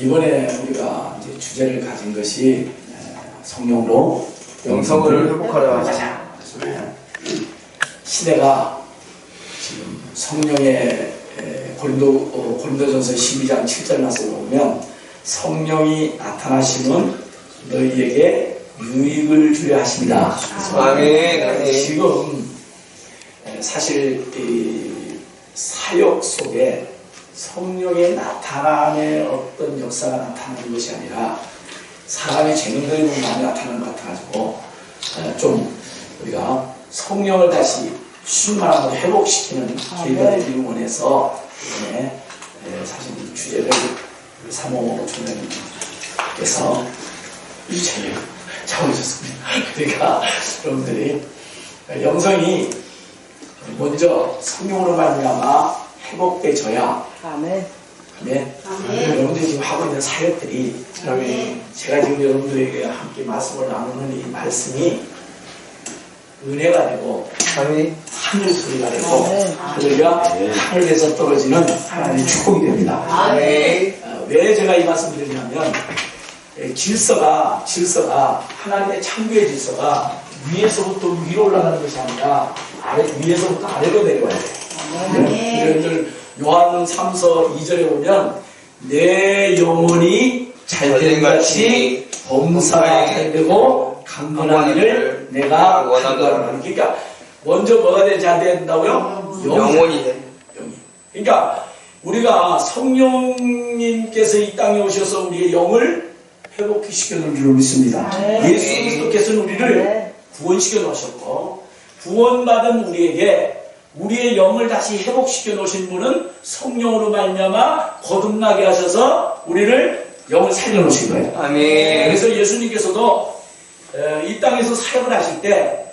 이번에 우리가 이제 주제를 가진 것이 에, 성령으로 영성을 회복하라. 네. 시대가 지금 성령의 에, 고린도 어, 고린도전서 12장 7절 말씀을 보면 성령이 나타나시면 너희에게 유익을 주려 하십니다. 아멘, 아멘. 지금 에, 사실 이 사역 속에 성령의 나타남의 어떤 역사가 나타나는 것이 아니라 사람의 재능들이 많이 나타나는 것 같아가지고 에, 좀 우리가 성령을 다시 충만하고 회복시키는 기회가 되기를 원해서 이번에 에, 사실 이 주제를 사모 총장님께서 이 자리를 잡으셨습니다. 그러니까 여러분들이 영성이 먼저 성령으로 말미암아 회복돼져야 아멘. 네. 여러분들이 지금 하고 있는 사역들이 제가 지금 여러분들에게 함께 말씀을 나누는 이 말씀이 은혜가 되고 아멘. 하늘 소리가 되고 아멘. 할렐루야 하늘에서 떨어지는 하나님의 축복이 됩니다. 아멘. 어, 왜 제가 이 말씀 드리냐면 에, 질서가 질서가 하나님의 창조의 질서가 위에서부터 위로 올라가는 것이 아니라 아래 위에서부터 아래로 내려와야 돼요. 네. 여러분들 요한 3서 2절에 보면 내 영혼이 잘된 같이 범사가 잘되고 강건하기를 내가 원하노라. 그러니까 먼저 뭐가 되지 안 된다고요? 영혼이 돼. 영이. 그러니까 우리가 성령님께서 이 땅에 오셔서 우리의 영을 회복시켜 놓은 줄 믿습니다. 네. 예수 그리스도께서는 우리를 네. 구원시켜 놓으셨고 구원받은 우리에게 우리의 영을 다시 회복시켜 놓으신 분은 성령으로 말미암아 거듭나게 하셔서 우리를 영을 살려 놓으신 거예요. 아멘. 그래서 예수님께서도 에, 이 땅에서 사역을 하실 때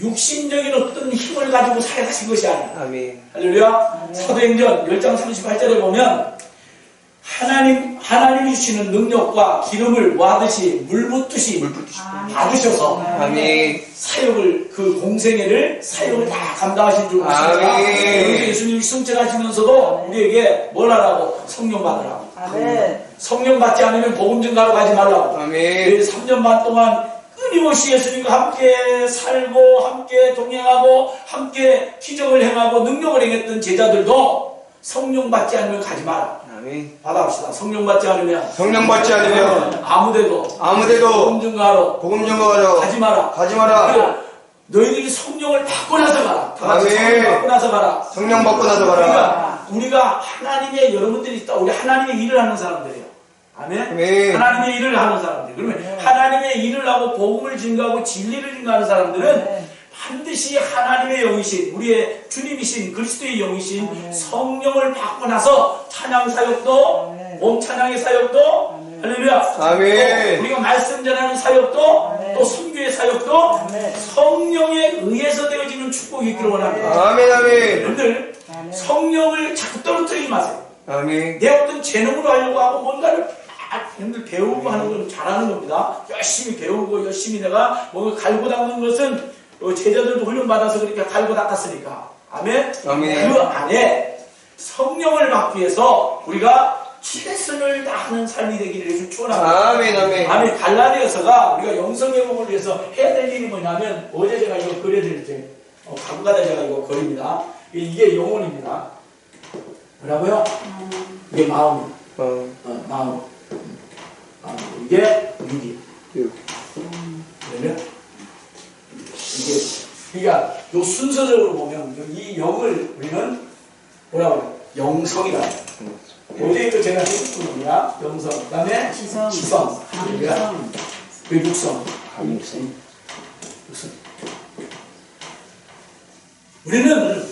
육신적인 어떤 힘을 가지고 사역하신 것이 아니에요. 아멘. 할렐루야. 사도행전 10장 38절에 보면 하나님 하나님이 주시는 능력과 기름을 와듯이 물 붓듯이 물 붓듯이. 받으셔서 아멘. 사역을 그 공생애를 사역을 다 감당하신 줄. 믿습니다. 여기서 예수님이 승천하시면서도 우리에게 뭘 하라고 성령 받으라고. 아멘. 성령 받지 않으면 복음 증가로 가지 말라고. 아멘. 우리 3년 반 동안 끊임없이 예수님과 함께 살고 함께 동행하고 함께 기적을 행하고 능력을 행했던 제자들도 성령 받지 않으면 가지 마라. 아멘. 받아봅시다. 성령 받지 않으면 성령 받지 않으면 아무데도 아무데도 복음 증가로 복음 전가하러 가지 마라. 가지 마라. 너희들이 성령을 받고 나서 가라. 아멘. 성령 받고 나서 가라. 성령 받고 나서 가라. 그러니까 우리가 하나님의 여러분들이 있다. 우리 하나님의 일을 하는 사람들이에요. 아멘. 아멘. 하나님의 일을 하는 사람들. 그러면 하나님의 일을 하고 복음을 증가하고 진리를 증가하는 사람들은 네. 반드시 하나님의 영이신 우리의 주님이신 그리스도의 영이신 성령을 받고 나서 찬양 사역도 아멘. 몸 찬양의 사역도 할렐루야. 아멘. 또 우리가 말씀 전하는 사역도 아멘. 또 선교의 사역도 아멘. 성령에 의해서 되어지는 축복이 있기를 원합니다. 아멘. 아멘. 여러분들 아멘. 성령을 자꾸 떨어뜨리지 마세요. 아멘. 내 어떤 재능으로 하려고 하고 뭔가를 막 여러분들 배우고 하는 건 잘하는 겁니다. 열심히 배우고 열심히 내가 뭔가 갈고 닦는 것은 어, 제자들도 훈련받아서 그렇게 갈고 닦았으니까. 아멘? 아멘. 그 안에 성령을 받기 위해서 우리가 최선을 다하는 삶이 되기를 예수 축원합니다. 아멘. 아멘. 아멘. 갈라디아서가 우리가 영성 회복을 위해서 해야 될 일이 뭐냐면 어제 제가 이거 그려드릴게요. 어, 가끔 가다 제가 이거 그립니다. 이게 영혼입니다. 뭐라고요? 이게 마음, 어. 어, 마음. 마음. 이게 육이. 육. 그러면 이게 그러니까 요 순서적으로 보면 이 영을 우리는 뭐라고 해요? 영성이라. 해요. 어제 이거 제가 해줬던 겁니다. 영성. 그 다음에 지성. 지성. 감성. 그 육성. 육성. 육성. 우리는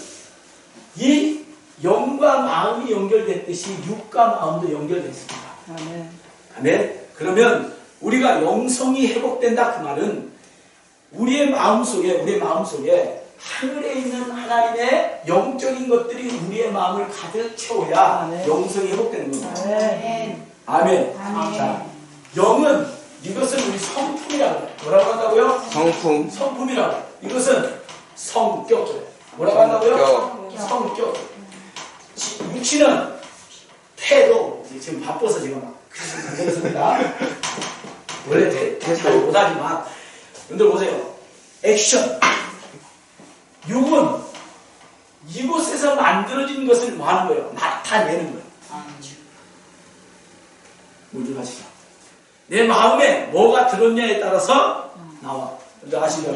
이 영과 마음이 연결됐듯이 육과 마음도 연결됐습니다. 아멘. 아멘. 그러면 우리가 영성이 회복된다 그 말은 우리의 마음 속에 우리의 마음 속에 영적인 것들이 우리의 마음을 가득 채워야 아멘. 영성이 회복되는 겁니다. 아멘. 아멘. 아멘. 자, 영은 이것은 우리 성품이라고. 뭐라고 한다고요? 성품. 성품이라고. 이것은 성격. 뭐라고 한다고요? 성격. 성격. 지- 육신은 태도. 지금 바빠서 제가 막 되겠습니다. 원래 대- 대사를 못하지만, 여러분들 보세요. 액션. 육은 이곳에서 만들어진 것을 뭐 하는 거예요? 나타내는 거예요. 무슨 하시죠? 내 마음에 뭐가 들었냐에 따라서 나와. 근데 아시죠?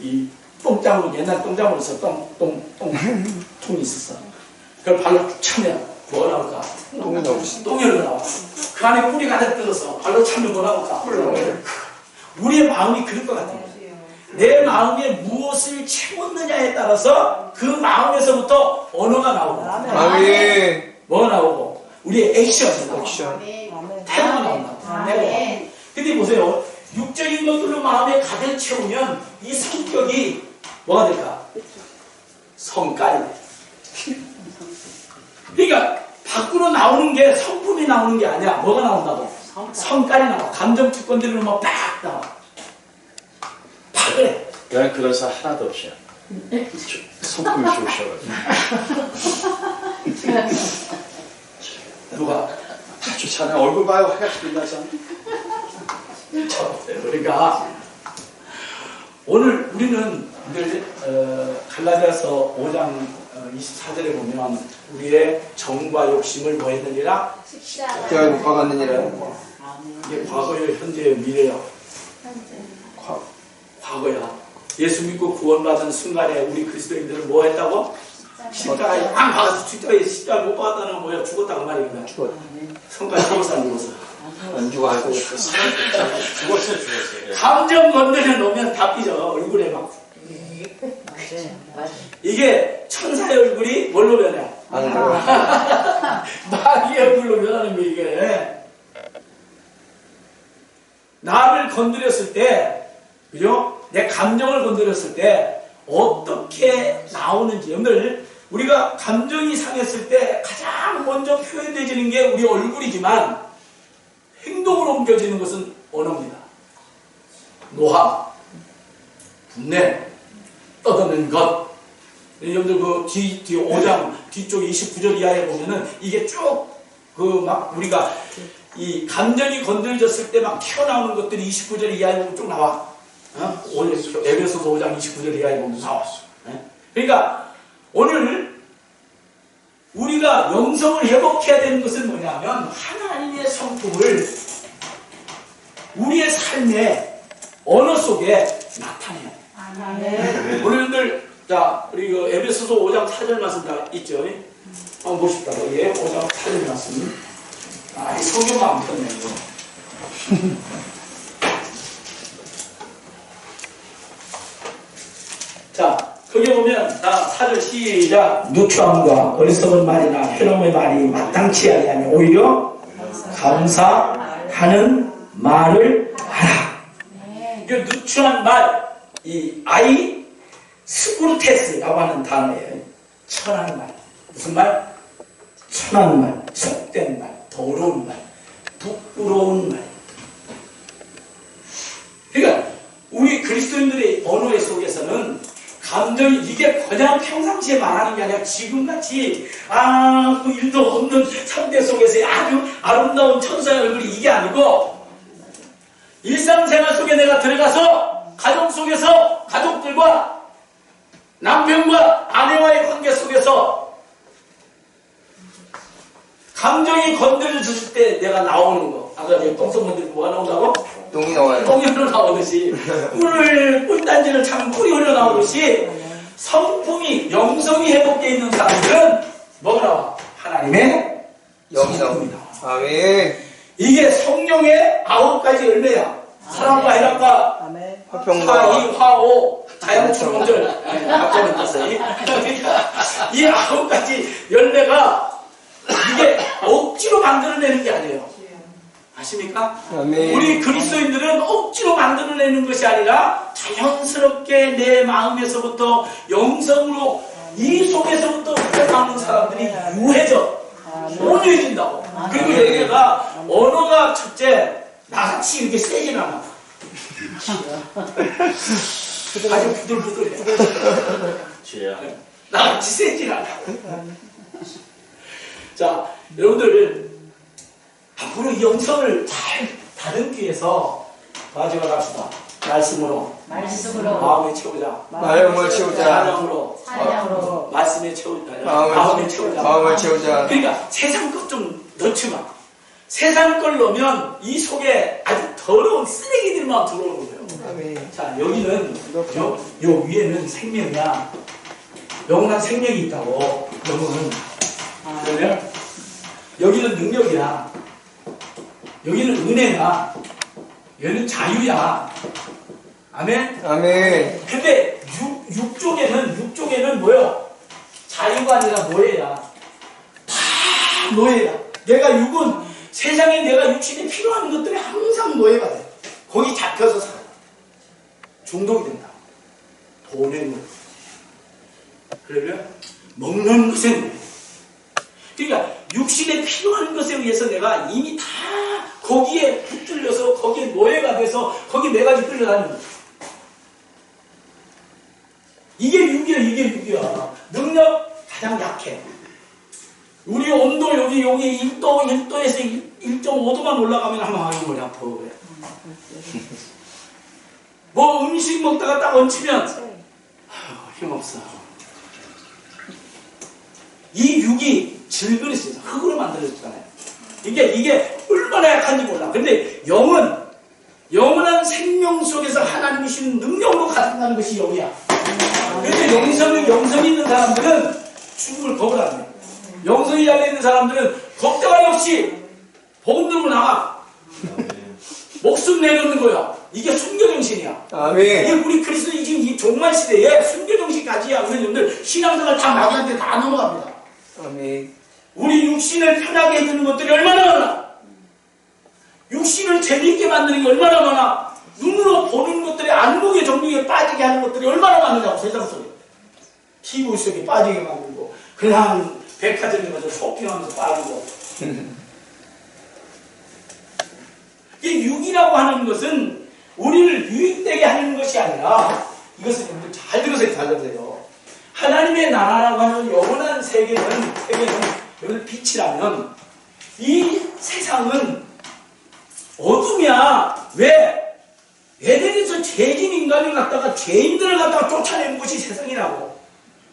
이 똥장으로, 옛날 똥장으로 서 똥, 똥, 똥, 통이 있었어. 그걸 발로 쭉 차면 뭐 나올까? 똥이 나오시. 똥이 흘러나와. 그 안에 꿀이 가득 들어서 발로 차면 뭐 나올까? 꿀 나와요. 우리의 마음이 그럴 것 같아요. 내 마음에 무엇을 채웠느냐에 따라서 그 마음에서부터 언어가 나오고, 아멘. 뭐 나오고, 우리의 액션이 나오고, 액션. 태도가 나온다고. 태도가. 근데 보세요. 육적인 것들로 마음에 가득 채우면 이 성격이 뭐가 될까? 성깔이 돼. 그러니까 밖으로 나오는 게 성품이 나오는 게 아니야. 뭐가 나온다고? 성깔이 나와. 감정 특권들로 막빡 나와. 팍 그래. 난 그런 사 하나도 없이요. 성품이 좋으셔가지고. 누가? 다 좋잖아요. 얼굴 봐요. 하얗게 빛나잖아. 저, 그러니까 오늘 우리는 늘 어, 갈라디아서 5장 어, 24절에 보면 우리의 정과 욕심을 뭐 했느니라 제가 못 박았느니라. 이게 과거예요 현재예요 미래예요 과, 과거야 예수 믿고 구원받은 순간에 우리 그리스도인들은 뭐 했다고? 십자가에 안 박아서 십자가에 십자가 못 박았다는 건 뭐야 죽었다 그 말이거든 죽었. 성까지 죽었어 안 죽었어 안 죽어. 죽었어요, 죽었어요. 예. 감정 건드려 놓으면 다 삐져 얼굴에 막 이게 천사의 얼굴이 뭘로 변해? 마귀의 얼굴로 변하는 거 이게 나를 건드렸을 때 그죠? 내 감정을 건드렸을 때 어떻게 나오는지 여러분들 우리가 감정이 상했을 때 가장 먼저 표현되지는 게 우리 얼굴이지만 행동으로 옮겨지는 것은 언어입니다. 노함, 분내, 떠드는 것. 여러분들 그 뒤, 뒤 5장 뒤쪽 29절 이하에 보면은 이게 쭉 그 막 우리가 이 감정이 건드려졌을 때 막 튀어나오는 것들이 29절 이하에 쭉 나와. 어? 오늘 에베소서 5장 29절 이하에 보면 나와. 예? 그러니까 오늘 우리가 영성을 회복해야 되는 것은 뭐냐면 하나님의 성품을 우리의 삶의 언어 속에 나타내요. 오늘들 자 우리 그 에베소서 5장 4절 말씀 다 있죠? 한번 보십시다. 예, 5장 4절 말씀. 아, 이 성경만 안 폈네 이거. 자, 거기 보면 자 4절 시작. 누추함과 어리석은 말이나 회놈의 말이 마땅치 아니하며 오히려 감사하는 말을 하라. 이 누추한 말, 이 아이 스푸르테스라고 하는 단어예요. 천한 말. 무슨 말? 천한 말, 속된 말, 더러운 말, 부끄러운 말. 그러니까 우리 그리스도인들의 언어의 속에서는 감정이 이게 그냥 평상시에 말하는 게 아니라 지금같이 아무 일도 없는 상대 속에서 아주 아름다운 천사의 얼굴이 이게 아니고 일상생활 속에 내가 들어가서 가정 속에서 가족들과 남편과 아내와의 관계 속에서 감정이 건드려졌을 때 내가 나오는 거 아까 똥성 건드리고 뭐가 나온다고? 똥이 나와요. 똥이 흘러나오듯이 꿀을 꿀단지를 차면 꿀이 흘러나오듯이 성품이 영성이 회복되어 있는 사람들은 뭐가 나와? 하나님의 영이. 나와 아멘. 이게 성령의 아홉 가지 열매야 사랑과 해랑과 화평과 화이, 화오, 자연출원절. 갑자기 났어요. 이- 이 아홉 가지 열매가 이게 억지로 만들어내는 게 아니에요. 아십니까? 아멘. 우리 그리스도인들은 억지로 만들어내는 것이 아니라 자연스럽게 내 마음에서부터 영성으로 이 속에서부터 흘러나오는 사람들이 유해져. 온유해진다고. 그리고 얘가 언어가 첫째, 나같이 이렇게 세진 않아. 아주 부들부들해. 주야. 나같이 세진 않아. 자, 여러분들, 한번 우리 영성을 잘 다듬기 위해서 마지막 합시다. 말씀으로 말씀으로 마음에 채우자. 마음을 채우자. 찬양으로 찬양으로 말씀에 채우자. 마음을, 마음에 채우자. 마음을 채우자. 그러니까 세상 것 좀 넣지 마. 세상 걸 넣으면 이 속에 아주 더러운 쓰레기들만 들어오는 거예요. 아멘. 자, 여기는, 요, 요 위에는 생명이야. 영원한 생명이 있다고. 영혼은. 그러면, 여기는 능력이야. 여기는 은혜야. 여기는 자유야. 아멘? 아멘. 근데 육, 육쪽에는, 육쪽에는 뭐요? 자유가 아니라 노예야. 다 노예야. 내가 육은 세상에 내가 육신에 필요한 것들이 항상 노예가 돼. 거기 잡혀서 살아. 중독이 된다. 돈의 노예. 그러면 먹는 것에 노예. 그러니까 육신에 필요한 것에 의해서 내가 이미 다 거기에 붙들려서 거기에 노예가 돼서 거기 내가 끌려다니는 거야. 이게 6이야, 이게 6이야. 능력 가장 약해. 우리 온도 여기, 여기 1도, 1도에서 1.5도만 올라가면 아마 머리 아파. 그래. 뭐 음식 먹다가 딱 얹히면, 힘없어. 이 6이 질그릇이죠. 흙으로 만들어졌잖아요. 이게, 이게 얼마나 약한지 몰라. 근데 영은, 영원한 생명 속에서 하나님이 주신 능력으로 가득하는 것이 영이야. 그런데 영성이, 영성이 있는 사람들은 죽음을 겁을 안 해. 영성이 달려 있는 사람들은 걱정이 없이 복음 들고 나가. 목숨 내놓는 거야. 이게 순교정신이야. 이게 아멘. 우리 그리스도 지금 이 종말 시대에 순교정신까지 하고 있는 분들 신앙생활 다 마귀한테 다 넘어갑니다. 아멘. 우리 육신을 편하게 해주는 것들이 얼마나 많아. 육신을 재미있게 만드는 게 얼마나 많아. 눈으로 보는 것들이 안목의 정력에 빠지게 하는 것들이 얼마나 많으냐고 세상 속에. TV 속에 빠지게 만들고 그냥 백화점에 가서 쇼핑하면서 빠지고. 이 육이라고 하는 것은 우리를 유익되게 하는 것이 아니라 이것은 여러분 잘 들으세요, 잘 들으세요. 하나님의 나라라고 하는 영원한 세계는 세계는 여러분 빛이라면 이 세상은 어둠이야. 왜? 에덴에서 죄진 인간을 갖다가 죄인들을 갖다가 쫓아내는 것이 세상이라고.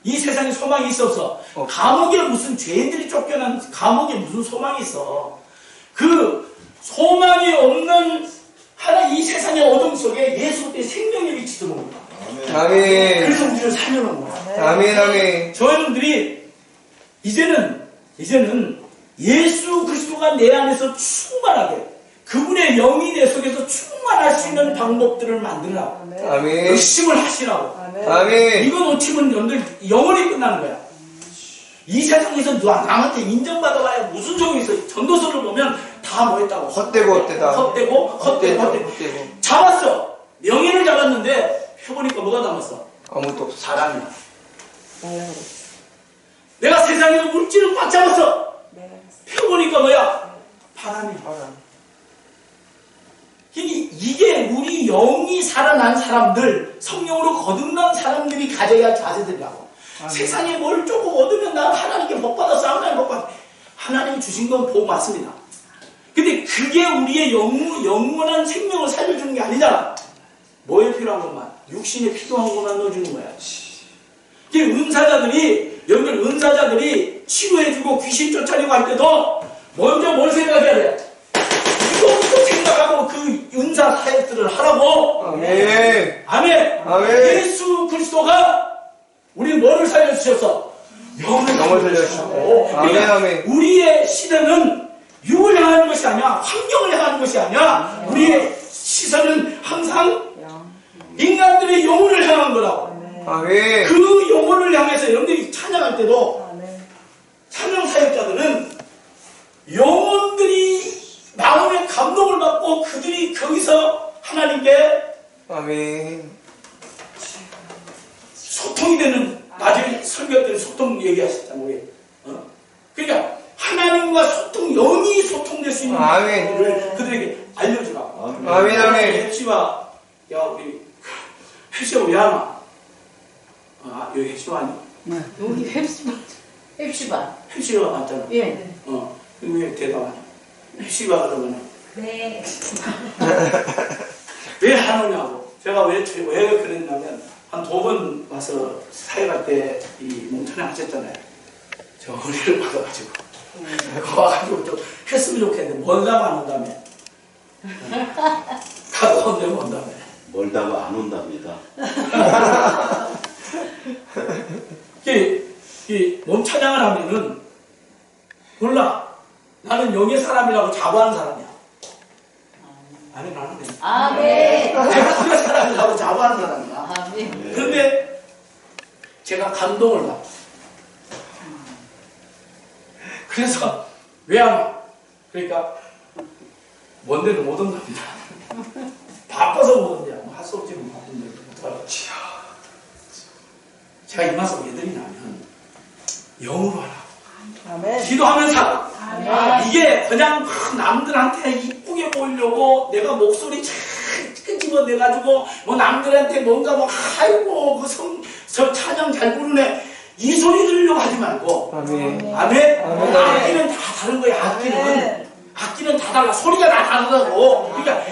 이 세상에 소망이 있어서 어. 감옥에 무슨 죄인들이 쫓겨난 감옥에 무슨 소망이 있어. 그 소망이 없는 하나 이 세상의 어둠 속에 예수의 생명력이 지도는 거야. 아멘. 그래서 우리를 살려놓은 거야. 아멘. 아멘. 저 여러분들이 이제는 이제는 예수 그리스도가 내 안에서 충만하게 그분의 영이 내 속에서 충만할 수 있는 방법들을 만들라고 아멘. 열심을 하시라고 아멘. 이거 놓치면 여러분들 영원히 끝나는 거야 이 세상에서 누가 남한테 인정받아봐야 무슨 소용이 있어 전도서를 보면 다 뭐했다고 헛되고 헛되다. 헛되고 헛되고 헛되고 헛되고. 잡았어 명예를 잡았는데 해보니까 뭐가 남았어 아무것도 없어. 사람이야 내가 세상에서 물질을 꽉 잡았어 펴보니까 뭐야? 바람이 바람. 이게, 이게 우리 영이 살아난 사람들, 성령으로 거듭난 사람들이 가져야 할 자세들이라고. 세상에 뭘 조금 얻으면 난 하나님께 복 받았어, 하나님 복 받았어. 하나님이 주신 건 복 맞습니다. 근데 그게 우리의 영, 영원한 생명을 살려주는 게 아니잖아. 뭐에 필요한 것만? 육신에 필요한 것만 넣어주는 거야. 이 은사자들이 여러분들 은사자들이 치료해주고 귀신 쫓아내고 할 때도 먼저 뭘 생각해야 돼? 은사 사역들을 하라고. 아멘. 아멘. 아멘. 예수 그리스도가 우리 뭐를 살려주셨어? 영을 영을 살려주셨고. 아멘, 그러니까 아멘. 우리의 시대는 육을 향하는 것이 아니야. 환경을 향하는 것이 아니야. 우리의 시선은 항상 인간들의 영혼을 향한 거라고. 아멘. 그 영혼을 향해서 여러분들이 찬양할 때도 찬양 사역자들은 영혼들이 마음의 감동을 받고 그들이 거기서 하나님께 아멘. 소통이 되는 나중에 설교할 때는 소통 얘기하셨잖아요. 우리. 어? 그러니까 하나님과 소통, 영이 소통될 수 있는 아멘. 방법을 그들에게 알려주라고. 아멘, 아멘. 헵시바, 야 우리 헵시바 왜 하나? 아 여기 헵시바 아니? 여기 헵시바 헵시바 헵시바 맞잖아. 예 어, 왜 대답하냐? 시바 그러면 네. 왜 하느냐고. 제가 왜, 왜 그랬냐면 한 두 번 와서 사역할 때이 몽탄에 하셨잖아요. 저 허리를 받아가지고. 그거 와가지고 좀 했으면 좋겠는데 뭔다고 안 온다며. 가까운데 뭔다며. 멀다고 안 온답니다. 이, 이 몸찬양을 하면은 몰라 나는 영의 사람이라고 자부하는 사람이야 아니 나는 그냥 아멘. 내가 영의 사람이라고 자부하는 사람이야 아멘. 그런데 제가 감동을 받아 그래서 왜 안 와? 그러니까 뭔데도 못 온답니다 바빠서 못 온대요 뭐할수 없지 뭐 바쁜데 어떡하지 제가 이 말씀 왜 드리냐면 영으로 하라 아멘. 기도하면서 아멘. 이게 그냥 막 남들한테 이쁘게 보이려고 내가 목소리 잘 끄집어 내가지고 뭐 남들한테 뭔가 뭐 아이고 그 성, 저 찬양 잘 부르네 이 소리 들으려고 하지 말고 아멘. 아멘 아멘. 악기는 다 다른 거야 악기는 아멘. 악기는 다 달라 소리가 다 다르다고 그러니까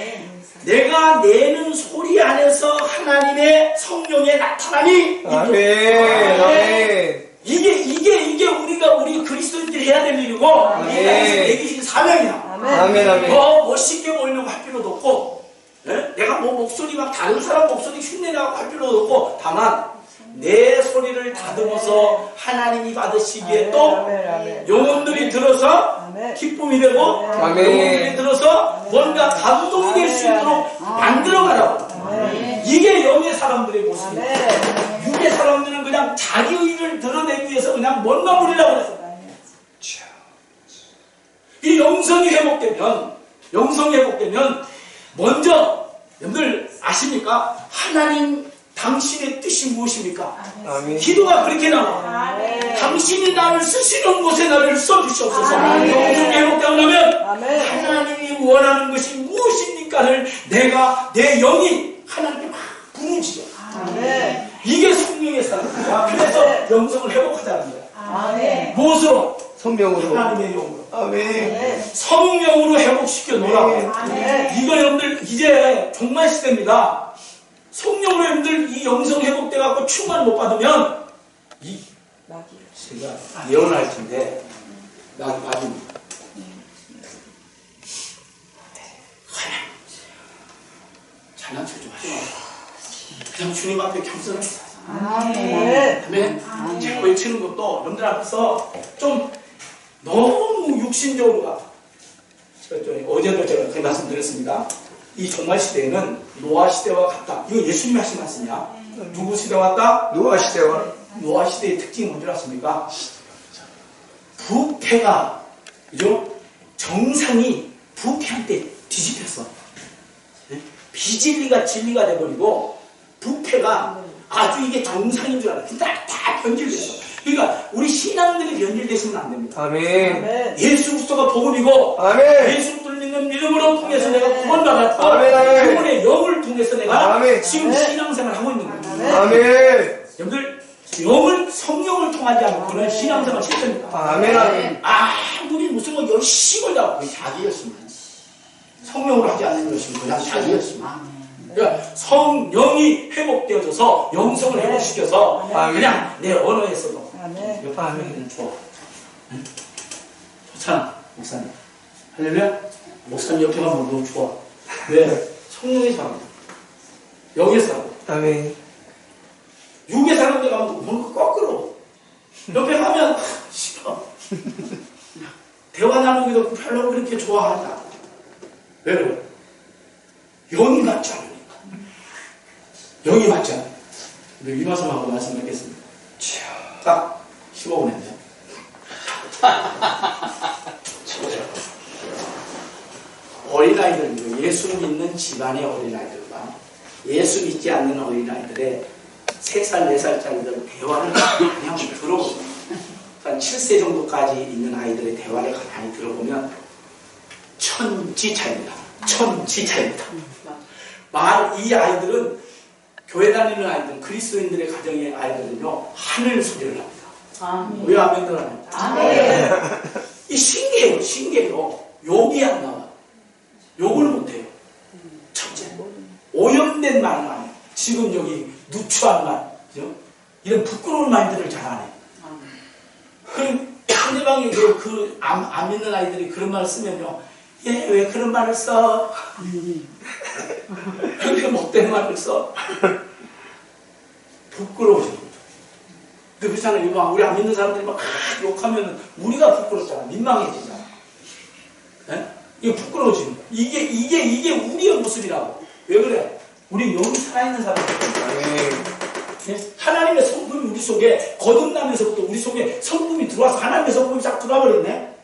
내가 내는 소리 안에서 하나님의 성령의 나타남이 아멘. 아멘. 이게 이게 이게 우리가 우리 그리스도인들이 해야 될 일이고 이 땅에서 내기신 사명이야. 아멘. 아멘. 아멘. 더 멋있게 보이려고 할 필요도 없고 예? 내가 뭐 목소리 막 다른 사람 목소리 흉내내고 할 필요도 없고 다만 내 소리를 다듬어서 하나님이 받으시기에 또 아멘. 아멘. 영혼들이 들어서 아멘. 기쁨이 되고 아멘. 영혼들이 들어서 뭔가 감동이 될 수 있도록 만들어가라고 아멘. 이게 영의 사람들의 모습이야 아멘. 육의 사람들은 그냥 자기 의를 드러내기 위해서 그냥 뭔가 부리려고 그래서 이 영성이 회복되면 영성이 회복되면 먼저 여러분들 아십니까? 하나님 당신의 뜻이 무엇입니까? 아멘. 기도가 그렇게 나와 아멘. 당신이 나를 쓰시는 곳에 나를 써주시옵소서. 영성이 회복되고 나면 아멘. 하나님이 원하는 것이 무엇입니까를 내가 내 영이 하나님께 막 부르짖어. 이게 성령의 사람이야 그래서 영성을 회복하자는 거야. 무엇으로? 성령으로. 하나님의 영으로 아멘. 성령으로 회복시켜 놓으라고. 아멘. 이거 여러분들 이제 종말 시대입니다. 성령으로 여러분들 이 영성 회복돼 갖고 충만 못 받으면 이 제가 예언할 텐데 나도 받습니다. 장난쳐 좀 하지 마. 그냥 주님 앞에 겸손하게 아멘. 아멘. 아멘. 외치는 것도 여러분들 앞에서 좀 너무 육신적으로 가. 어제도 제가 그 말씀 드렸습니다. 이 종말 시대에는 노아 시대와 같다. 이거 예수님이 하신 말씀이야. 누구 시대와 같다? 노아 시대와 노아 시대의 특징이 뭔지 아십니까? 부패가 그죠? 정상이 부패한테 뒤집혔어. 네? 비진리가 진리가 돼버리고 부패가 아주 이게 정상인 줄 알아. 근데 다 변질됐어. 그러니까 우리 신앙들이 변질되시면 안 됩니다. 아멘. 아멘. 예수 그리스도가 복음이고 아멘. 예수 그리스도를 믿는 믿음으로 통해서 내가 구원받았고 아멘, 아멘. 그분의 영을 통해서 내가 아멘. 지금 아멘. 신앙생활을 하고 있는 거예요. 아멘. 아멘. 여러분들 영을 성령을 통하지 않고는 신앙생활 실패입니다. 아멘. 아멘. 아무리 무슨 뭐 열심을 다하고 그게 자기 열심이야. 성령으로 하지 않는 열심 그냥 자기 열심이야. 그러니까 성령이 회복되어져서 영성을 회복시켜서 아멘. 그냥 내 언어에서도 옆에 하면 좋아. 응? 좋잖아, 목사님. 할렐루야? 목사님 옆에 가면 너무 좋아. 왜? 성령의 사람. 영의 사람. 아멘. 육의 사람들 가면 뭔가 거꾸로. 옆에 가면, 아, 싫어. 대화 나누기도 별로 그렇게 좋아하지 않아. 왜 그래? 영이 맞지 않으니까. 영이 맞지 않으니까. 우리 이 말씀하고 말씀 맺겠습니다. 딱 15분 했네요. 어린아이들, 예수 믿는 집안의 어린아이들과 예수 믿지 않는 어린아이들의 3살, 4살짜리들 대화를 들어보세요. 한 7세 정도까지 있는 아이들의 대화를 가만히 들어보면 천지 차입니다. 천지 차입니다. 말, 이 아이들은 교회 다니는 아이들, 그리스도인들의 가정의 아이들은요, 하늘 소리를 합니다. 왜 아멘 들어요? 아멘. 이 신기해요, 신기해요. 욕이 안 나와. 욕을 못해요. 첫째, 오염된 말만 해요. 지금 여기 누추한 말, 그죠? 이런 부끄러운 말들을 잘 안 해요. 아, 네. 그럼 상대방이 그안 안 믿는 아이들이 그런 말을 쓰면요. 얘 왜 그런 말을 써? 그렇게 못된 말을 써? 부끄러워요. 근데. 이거 막 우리 안 믿는 사람들이 막 욕하면 우리가 부끄럽잖아. 민망해지잖아. 예? 이거 부끄러워지는 거야. 이게, 이게, 이게 우리의 모습이라고. 왜 그래? 우리 영이 살아있는 사람들. 예? 하나님의 성품이 우리 속에 거듭나면서부터 우리 속에 성품이 들어와서 하나님의 성품이 쫙 들어와 버렸네.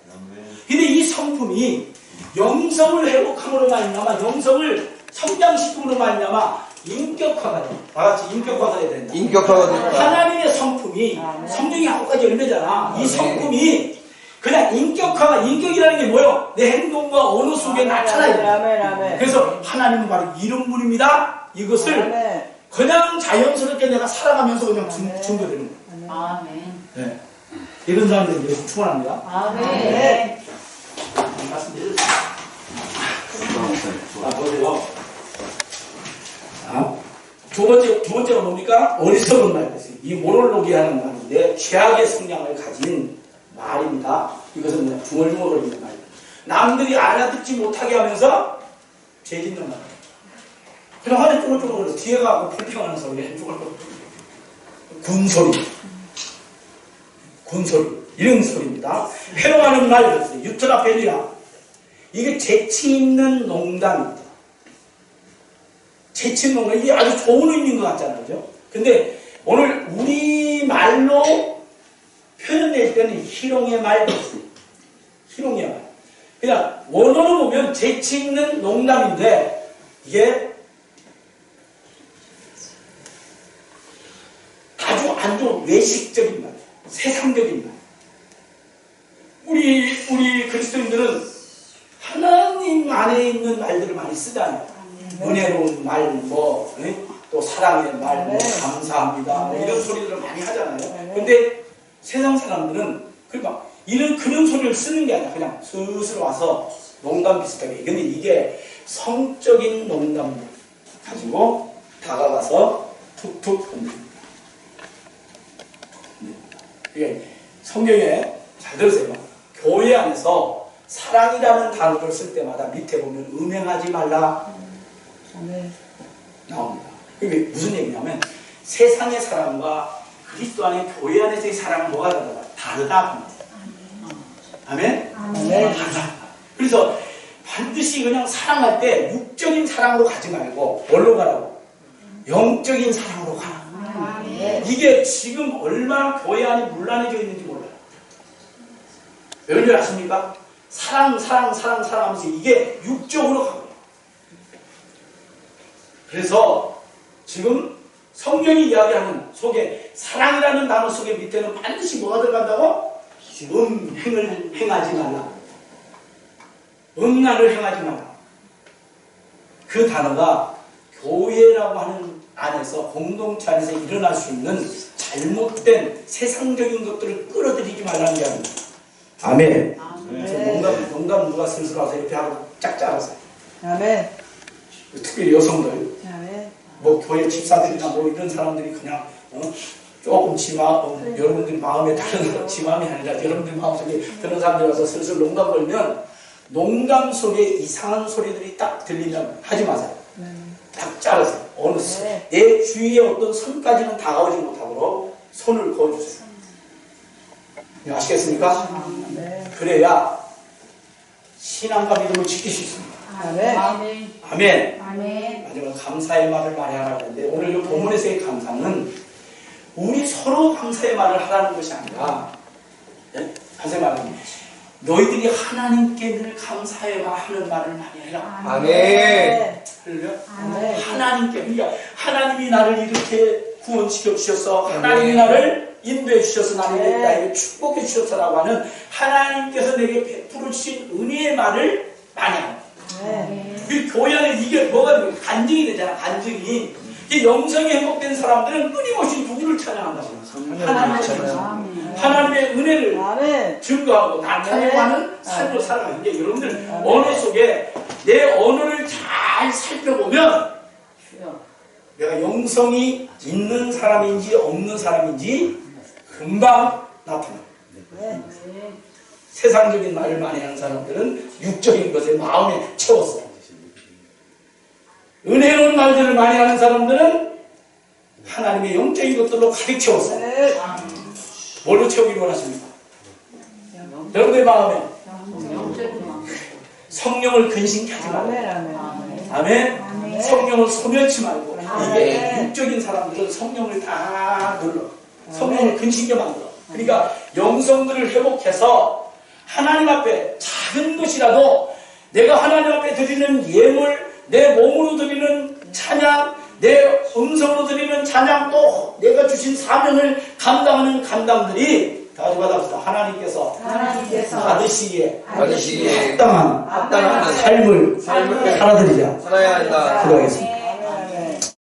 근데 이 성품이 영성을 회복함으로 말미암아 영성을 성장시킴으로 말미암아 인격화가 돼. 다 같이 인격화가 돼야 된다. 인격화가 됐다. 하나님의 성품이 성경이 아홉 가지 열매잖아. 이 성품이 그냥 인격화가 인격이라는 게 뭐요? 내 행동과 언어 속에 나타나야 돼. 아멘, 아멘. 그래서 하나님은 바로 이런 분입니다. 이것을 아멘. 그냥 자연스럽게 내가 살아가면서 그냥 증, 증거되는 거예요. 아멘. 네. 이런 사람들이 이제 충분합니다. 아멘. 말씀드렸어요. 자, 보세요. 자, 두 번째, 두 번째가 뭡니까? 어리석은 말이었어요. 이 모럴로기 하는 말인데, 최악의 성향을 가진 말입니다. 이것은 그냥 중얼중얼 거리는 말이에요. 남들이 알아듣지 못하게 하면서 죄 짓는 말. 그냥 하늘 쪼글쪼글 거려서 뒤에 가고 불평하는 소리, 쪼글쪼글. 군소리. 군소리. 이런 소리입니다. 회로하는 말, 유트라 벨리라. 이게 재치 있는 농담입니다. 재치 있는 농담. 이게 아주 좋은 의미인 것 같잖아요. 그죠? 근데 오늘 우리 말로 표현될 때는 희롱의 말, 희롱의 말. 그냥 원어로 보면 재치 있는 농담인데 이게 아주 안 좋은 외식적인 말, 세상적인 말. 우리 우리 그리스도인들은 하나님 안에 있는 말들을 많이 쓰잖아요. 은혜로운 말, 뭐, 예? 또 사랑의 말, 뭐, 네. 감사합니다, 뭐 네. 이런 소리들을 많이 하잖아요. 네. 근데 세상 사람들은 그러니까 이런 그런 소리를 쓰는 게 아니라 그냥 슬슬 와서 농담 비슷하게. 근데 이게 성적인 농담을 가지고 다가가서 툭툭 던집니다. 이게 성경에 잘 들으세요. 교회 안에서 사랑이라는 단어를 쓸 때마다 밑에 보면 음행하지 말라 아멘. 나옵니다. 이게 무슨 얘기냐면 세상의 사랑과 그리스도 안의 교회 안에서의 사랑은 뭐가 다르다? 다르다. 그 말이에요. 아멘? 아멘. 다르다. 그래서 반드시 그냥 사랑할 때 육적인 사랑으로 가지 말고 뭘로 가라고? 영적인 사랑으로 가라. 이게 지금 얼마나 교회 안이 문란해져 있는지 몰라요. 왜 아십니까? 사랑, 사랑, 사랑, 사랑 하면서 이게 육적으로 가고요. 그래서 지금 성경이 이야기하는 속에 사랑이라는 단어 속에 밑에는 반드시 뭐가 들어간다고? 음행을 행하지 말라. 음란을 행하지 말라. 그 단어가 교회라고 하는 안에서 공동체 안에서 일어날 수 있는 잘못된 세상적인 것들을 끌어들이지 말라는 게 아닙니다. 아멘. 아멘. 저 농담, 농담 누가 슬슬 와서 이렇게 하고 짝 짜라서. 아멘. 특히 여성들, 아멘. 뭐 교회 집사들이나 뭐 이런 사람들이 그냥 어? 조금 지마, 어, 여러분들 마음에 다른 사람, 지 마음이 아니라 여러분들 마음속에 드는 사람들 와서 슬슬 농담 걸면 농담 속에 이상한 소리들이 딱 들리면 하지 마세요. 딱 자르세요. 어느 수- 네. 내 주위에 어떤 선까지는 다가오지 못하도록 손을 그어주세요. 네, 아시겠습니까? 아멘. 그래야 신앙과 믿음을 지킬 수 있습니다. 아멘. 아멘. 아멘. 아멘. 마지막 감사의 말을 말하라고 하는데 오늘 이 본문에서의 감사는 우리 서로 감사의 말을 하라는 것이 아니라 예? 감사의 말은 너희들이 하나님께 늘 감사의 말 하는 말을 많이 해라. 아멘. 할렐루야. 아멘. 하나님께 그러니까 하나님이 나를 이렇게 구원시켜 주셔서. 하나님이 나를 인도해 주셔서 나를 네. 나에게 축복해 주셨다라고 하는 하나님께서 내게 베풀어 주신 은혜의 말을 많이 합니다. 아멘. 그 교회 안에 이게 뭐가 간증이 되잖아, 간증이. 이 영성이 회복된 사람들은 끊임없이 누구를 찬양한다고. 하나님을 찬양. 아멘. 하나님의 은혜를 아멘. 증거하고 나타내고 네. 하는 삶을 살아가는 게 여러분들 네. 언어 속에 내 언어를 잘 살펴보면. 내가 영성이 있는 사람인지 없는 사람인지 금방 나타나. 네. 세상적인 말을 많이 하는 사람들은 육적인 것에 마음에 채웠어. 은혜로운 말들을 많이 하는 사람들은 하나님의 영적인 것들로 가득 채웠어. 네. 뭘로 채우기를 원하십니까? 여러분의 마음에 성령을 근심케 하지 말고 아멘. 성령을 소멸치 말고 이게. 육적인 사람들은 성령을 다 눌러. 성령을 근심게 만들어. 그러니까 영성들을 회복해서 하나님 앞에 작은 것이라도 내가 하나님 앞에 드리는 예물, 내 몸으로 드리는 찬양, 내 음성으로 드리는 찬양 또 내가 주신 사명을 감당하는 감당들이 다시 받아봅시다. 하나님께서 하나님께서 받으시기에 받으시기에 합당한 합당한 삶을 삶을 살아드리자. 살아야 한다. 기도하겠습니다.